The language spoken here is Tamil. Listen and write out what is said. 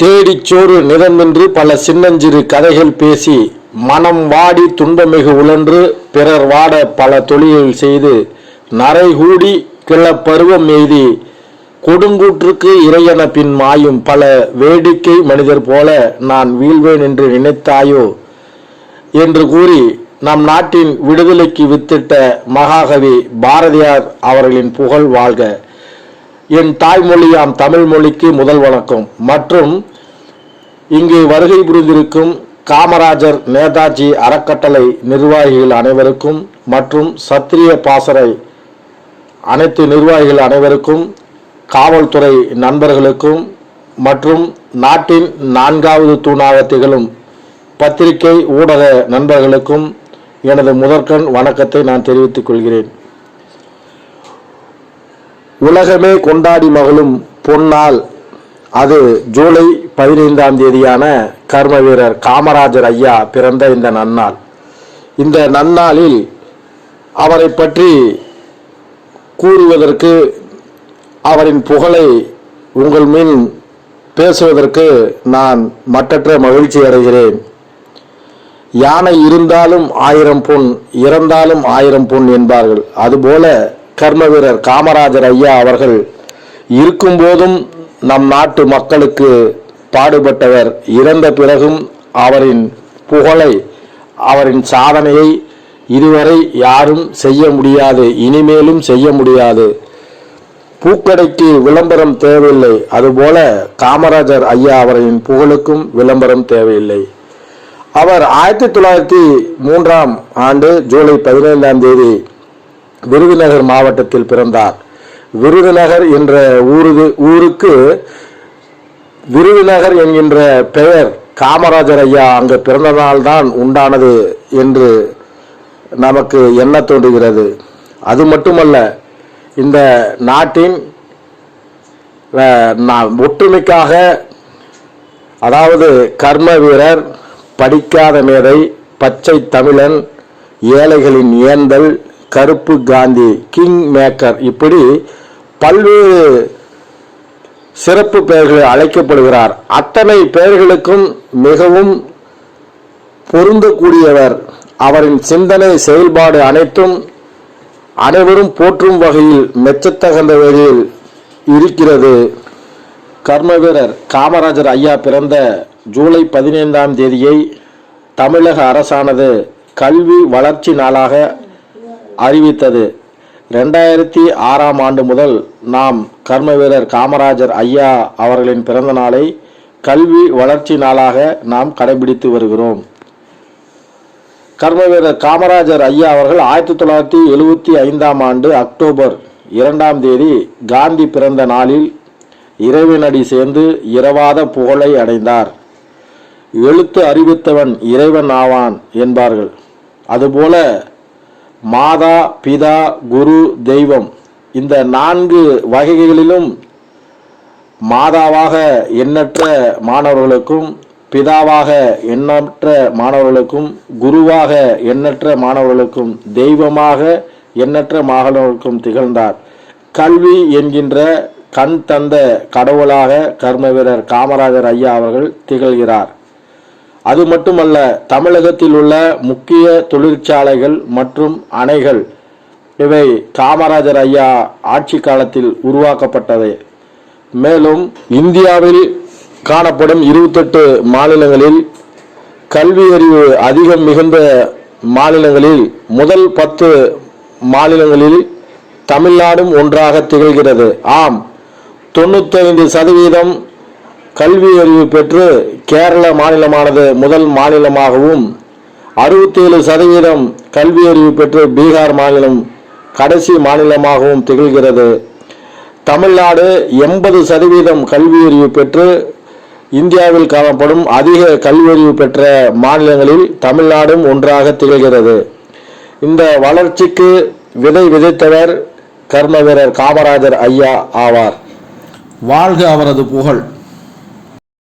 தேடிச்சோறு நிறமின்றி பல சின்னஞ்சிறு கதைகள் பேசி மனம் வாடி துன்பமிகு உழன்று பிறர் வாட பல தொழில்கள் செய்து நரைகூடி கிளப்பருவம் எய்தி கொடுங்கூற்றுக்கு இறையன பின் மாயும் பல வேடிக்கை மனிதர் போல நான் வீழ்வேன் என்று நினைத்தாயோ என்று கூறி நம் நாட்டின் விடுதலைக்கு வித்திட்ட மகாகவி பாரதியார் அவர்களின் புகழ் வாழ்க. என் தாய்மொழியாம் தமிழ் மொழிக்கு முதல் வணக்கம். மற்றும் இங்கு வருகை புரிந்திருக்கும் காமராஜர் நேதாஜி அறக்கட்டளை நிர்வாகிகள் அனைவருக்கும் மற்றும் சத்திரிய பாசறை அனைத்து நிர்வாகிகள் அனைவருக்கும் காவல்துறை நண்பர்களுக்கும் மற்றும் நாட்டின் நான்காவது தூணாக திகழும் பத்திரிகை ஊடக நண்பர்களுக்கும் எனது முதற்கண் வணக்கத்தை நான் தெரிவித்துக் கொள்கிறேன். உலகமே கொண்டாடி மகளும் பொன்னால் அது ஜூலை பதினைந்தாம் தேதியான கர்ம வீரர் காமராஜர் ஐயா பிறந்த இந்த நன்னாள். இந்த நன்னாளில் அவரை பற்றி கூறுவதற்கு அவரின் புகழை உங்கள் முன் பேசுவதற்கு நான் மற்றற்ற மகிழ்ச்சி அடைகிறேன். யானை இருந்தாலும் ஆயிரம் பொன் இறந்தாலும் ஆயிரம் பொன் என்பார்கள். அதுபோல கர்ம வீரர் காமராஜர் ஐயா அவர்கள் இருக்கும்போதும் நம் நாட்டு மக்களுக்கு பாடுபட்டவர். இறந்த பிறகும் அவரின் புகழை அவரின் சாதனையை இதுவரை யாரும் செய்ய முடியாது இனிமேலும் செய்ய முடியாது. பூக்கடைக்கு விளம்பரம் தேவையில்லை. அதுபோல காமராஜர் ஐயா அவரின் புகழுக்கும் விளம்பரம் தேவையில்லை. அவர் ஆயிரத்தி தொள்ளாயிரத்தி மூன்றாம் ஆண்டு ஜூலை பதினைந்தாம் தேதி விருதுநகர் மாவட்டத்தில் பிறந்தார். விருதுநகர் என்ற ஊருக்கு ஊருக்கு விருதுநகர் என்கின்ற பெயர் காமராஜர் ஐயா அங்கு பிறந்ததால்தான் உண்டானது என்று நமக்கு எண்ண தோன்றுகிறது. அது மட்டுமல்ல இந்த நாட்டின் ஒற்றுமைக்காக அதாவது கர்ம வீரர் படிக்காத மேதை பச்சை தமிழன் ஏழைகளின் ஏந்தல் கருப்பு காந்தி கிங் மேக்கர் இப்படி பல்வேறு சிறப்பு பெயர்கள் அழைக்கப்படுகிறார். அத்தனை பெயர்களுக்கும் மிகவும் பொருந்தக்கூடியவர். அவரின் சிந்தனை செயல்பாடு அனைத்தும் அனைவரும் போற்றும் வகையில் மெச்சத்தகுந்த வகையில் இருக்கிறது. கர்ம வீரர் காமராஜர் ஐயா பிறந்த ஜூலை பதினைந்தாம் தேதியை தமிழக அரசானது கல்வி வளர்ச்சி நாளாக அறிவித்தது. ரெண்டாயிரத்தி ஆறாம் ஆண்டு முதல் நாம் கர்ம வீரர் காமராஜர் ஐயா அவர்களின் பிறந்த நாளை கல்வி வளர்ச்சி நாளாக நாம் கடைபிடித்து வருகிறோம். கர்ம வீரர் காமராஜர் ஐயா அவர்கள் ஆயிரத்தி தொள்ளாயிரத்தி எழுபத்தி ஐந்தாம் ஆண்டு அக்டோபர் இரண்டாம் தேதி காந்தி பிறந்த நாளில் இறைவனடி சேர்ந்து இரவாத புகழை அடைந்தார். எழுத்து அறிவித்தவன் இறைவன் ஆவான் என்பார்கள். அதுபோல மாதா பிதா குரு தெய்வம். இந்த நான்கு வகைகளிலும் மாதாவாக எண்ணற்ற மாணவர்களுக்கும் பிதாவாக எண்ணற்ற மாணவர்களுக்கும் குருவாக எண்ணற்ற மாணவர்களுக்கும் தெய்வமாக எண்ணற்ற மாணவர்களுக்கும் திகழ்ந்தார். கல்வி என்கின்ற கண் தந்த கடவுளாக கர்ம வீரர் காமராஜர் ஐயா அவர்கள் திகழ்கிறார். அது மட்டுமல்ல தமிழகத்தில் உள்ள முக்கிய தொழிற்சாலைகள் மற்றும் அணைகள் இவை காமராஜர் ஐயா ஆட்சி காலத்தில் உருவாக்கப்பட்டது மேலும் இந்தியாவில் காணப்படும் இருபத்தெட்டு மாநிலங்களில் கல்வி அறிவு அதிகம் மிகுந்த மாநிலங்களில் முதல் பத்து மாநிலங்களில் தமிழ்நாடும் ஒன்றாக திகழ்கிறது. ஆம் தொண்ணூத்தைந்து சதவீதம் கல்வி அறிவு பெற்று கேரள மாநிலமானது முதல் மாநிலமாகவும் அறுபத்தேழு சதவீதம் கல்வி அறிவு பெற்று பீகார் மாநிலம் கடைசி மாநிலமாகவும் திகழ்கிறது. தமிழ்நாடு எண்பது சதவீதம் கல்வி அறிவு பெற்று இந்தியாவில் காணப்படும் அதிக கல்வியறிவு பெற்ற மாநிலங்களில் தமிழ்நாடும் ஒன்றாக திகழ்கிறது. இந்த வளர்ச்சிக்கு விதை விதைத்தவர் கர்ம வீரர் காமராஜர் ஐயா ஆவார். வாழ்க அவரது புகழ்.